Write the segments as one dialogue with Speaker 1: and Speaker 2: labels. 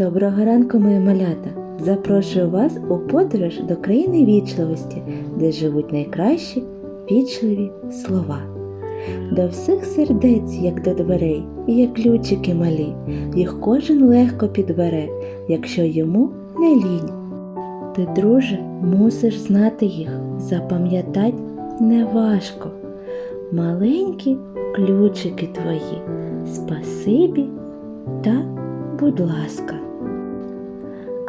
Speaker 1: Доброго ранку, мої малята! Запрошую вас у подорож до країни вічливості, де живуть найкращі вічливі слова. До всіх сердець, як до дверей, як ключики малі, їх кожен легко підбере, якщо йому не лінь. Ти, друже, мусиш знати їх, запам'ятать неважко. Маленькі ключики твої, спасибі та будь ласка.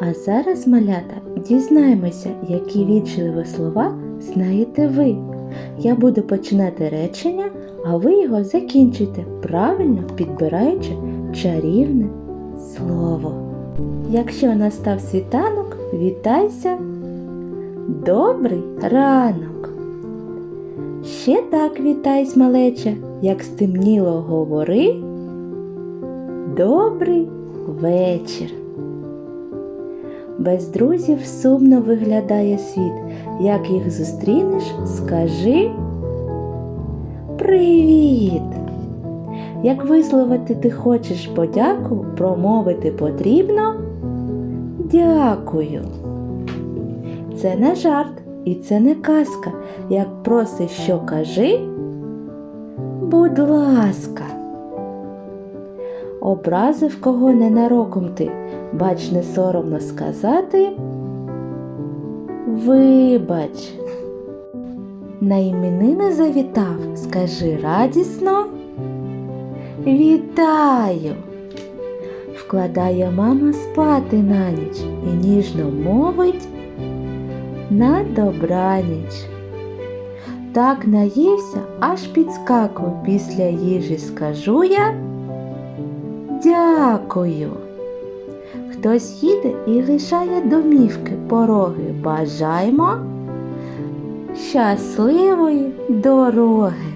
Speaker 1: А зараз, малята, дізнаємося, які вічливі слова знаєте ви. Я буду починати речення, а ви його закінчите, правильно підбираючи чарівне слово. Якщо настав світанок, вітайся. Добрий ранок. Ще так вітайсь, малеча, як стемніло говори. Добрий вечір. Без друзів сумно виглядає світ. Як їх зустрінеш, скажи Привіт! Як висловити ти хочеш подяку, промовити потрібно Дякую. Це не жарт і це не казка. Як просиш, що кажи, будь ласка. Образив кого ненароком ти, бач, не соромно сказати. Вибач. На іменини завітав, скажи радісно. Вітаю. Вкладає мама спати на ніч і ніжно мовить на добраніч. Так наївся, аж підскакую після їжі скажу я. Дякую. Хтось їде і лишає домівки пороги. Бажаймо щасливої дороги.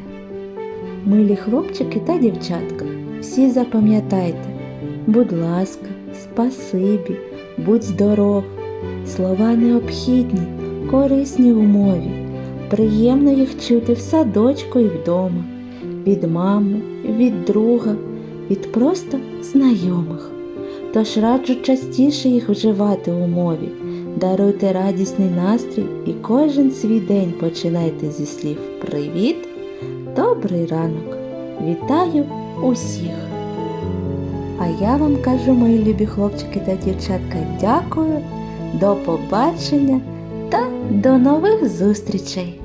Speaker 1: Милі хлопчики та дівчатка, всі запам'ятайте, будь ласка, спасибі, будь здоров. Слова необхідні, корисні у мові. Приємно їх чути в садочку і вдома, від мами, від друга, від просто знайомих. Тож раджу частіше їх вживати у мові. Даруйте радісний настрій і кожен свій день починайте зі слів Привіт, добрий ранок! Вітаю усіх! А я вам кажу, мої любі хлопчики та дівчатка, дякую, до побачення та до нових зустрічей!